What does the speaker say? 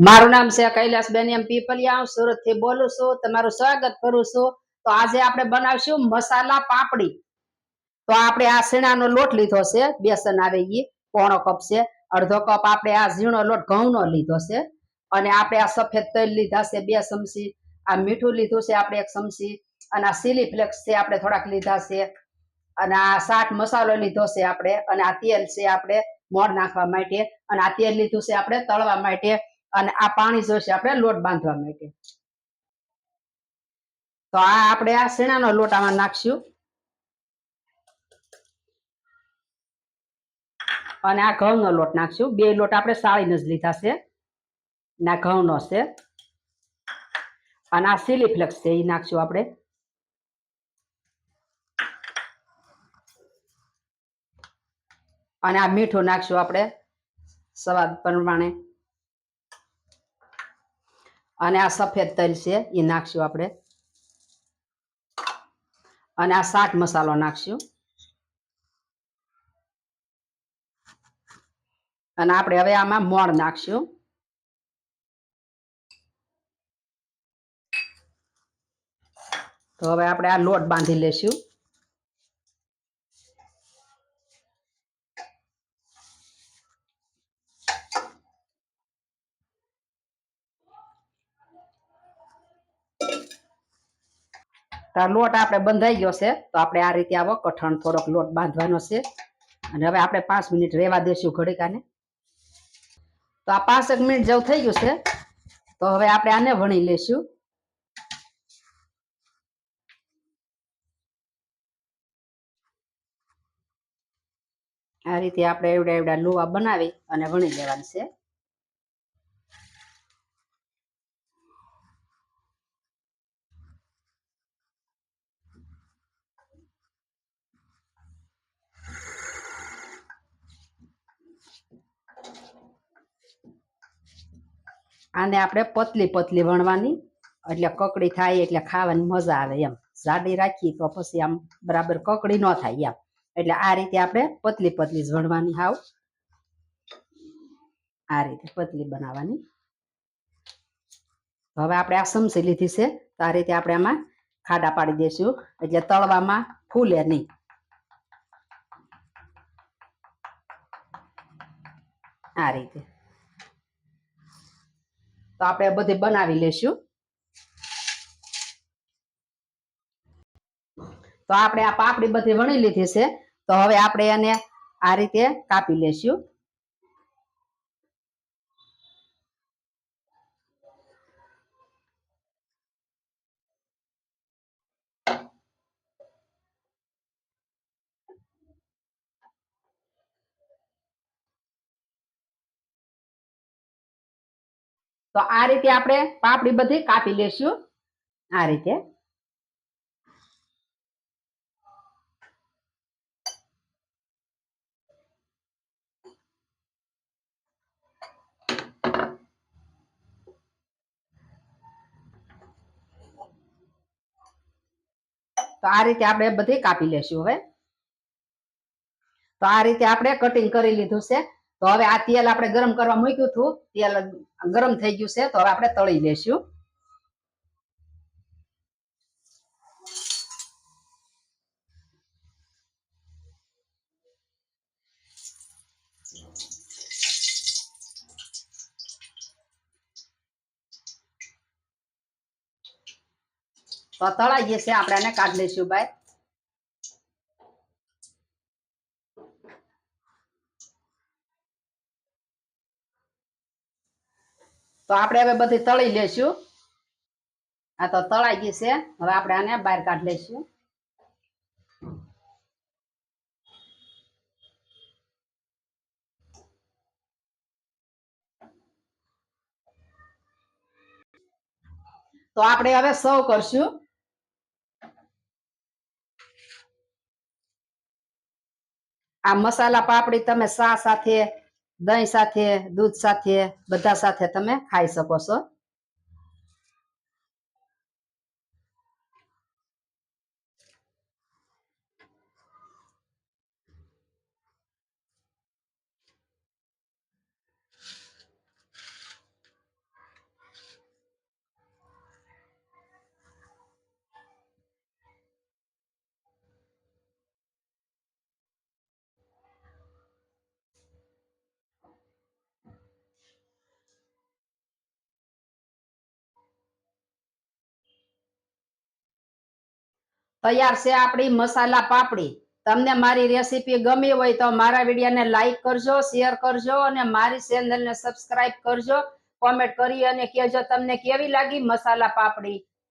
મારું નામ છે કૈલાસબેન બેનિયમ પીપલિયા. સુરતથી બોલું છું. તમારું સ્વાગત કરું છું. તો આજે આપણે બનાવશું મસાલા પાપડી. તો આપણે આ શેણાનો લોટ લીધો છે. બેસન આવે ઈ, પોણો કપ છે. અડધો કપ આપણે આ ઝીણો લોટ ઘઉંનો લીધો છે. અને આપણે આ સફેદ તલ લીધા છે બે ચમચી. આ મીઠું લીધું છે આપણે એક ચમચી. અને આ સીલી ફ્લેક્સ છે આપણે થોડાક લીધા છે. અને આ શાક મસાલો લીધો છે આપણે. અને આ તેલ છે આપણે મોણ નાખવા માટે. અને આ તેલ લીધું છે આપણે તળવા માટે. અને આ પાણી જોશે આપણે લોટ બાંધવા માટે. તો આ આપણે આ શેણાનો લોટ આમાં નાખશું. અને આ ઘઉંનો લોટ નાખશું. બે લોટ આપણે સાળીને જ લીધા છે. ના ઘઉંનો છે. અને આ સિલી ફ્લેક્સ છે એ નાખશું આપણે. અને આ મીઠું નાખશું આપણે, સ્વાદ પ્રમાણે. અને આ સફેદ તલ છે એ નાખશું આપણે. અને આ શાક મસાલો નાખશું. અને આપણે હવે આમાં મોણ નાખશું. તો હવે આપણે આ લોટ બાંધી લેશું. લોટ આપણે બંધાઈ ગયો છે, તો આપણે આ રીતે આવો કઠણ થોડોક લોટ બાંધવાનો છે. અને હવે આપણે પાંચ મિનિટ રેવા દેશું ઘડીકાને. તો આ પાંચેક મિનિટ જેવું થઈ ગયું છે. તો હવે આપણે આને વણી લેશું આ રીતે આપણે એવડા એવડા લુવા બનાવી અને વણી લેવાનું છે. આને આપણે પતલી પતલી વણવાની, એટલે કકડી થાય એટલે ખાવાની મજા આવે એમ. જાડી રાખીએ તો પછી આમ બરાબર કકડી ન થાય એમ. એટલે આ રીતે આપણે પતલી પતલી જ વણવાની હાવ. આ રીતે પતલી બનાવવાની. હવે આપણે આ સમસી લીધી છે, તો આ રીતે આપણે આમાં ખાડા પાડી દઈશું એટલે તળવામાં ફૂલે નહીં. આ રીતે. તો આપણે બધી બનાવી લેશું. તો આપણે આ પાપડી બધી વણી લીધી છે. તો હવે આપણે એને આ રીતે કાપી લેશું. તો આ રીતે આપણે પાપડી બધી કાપી લેશું. આ રીતે. તો આ રીતે આપણે બધી કાપી લેશું હવે. તો આ રીતે આપણે કટિંગ કરી લીધું છે. તો હવે આ તેલ આપણે ગરમ કરવા મૂક્યું હતું. તેલ ગરમ થઈ ગયું છે, તો હવે આપણે તળી લેશું. તો તળાઈ જશે આપણે એને કાઢી લઈશું બાય તો આપણે હવે બધી તળી લેશું. આ તો તળાઈ ગઈ છે. હવે આપણે આને બહાર કાઢી લઈશું તો આપણે હવે સર્વ કરશું. આ મસાલા પાપડી તમે સા સાથે દહીં સાથે દૂધ સાથે બધા સાથે તમે ખાઈ શકો છો. તૈયાર છે આપણી મસાલા પાપડી. તમને મારી રેસીપી ગમી હોય તો મારા વિડીયોને લાઈક કરજો શેર કરજો અને મારી ચેનલને સબસ્ક્રાઇબ કરજો. કોમેન્ટ કરી અને કહેજો તમને કેવી લાગી મસાલા પાપડી.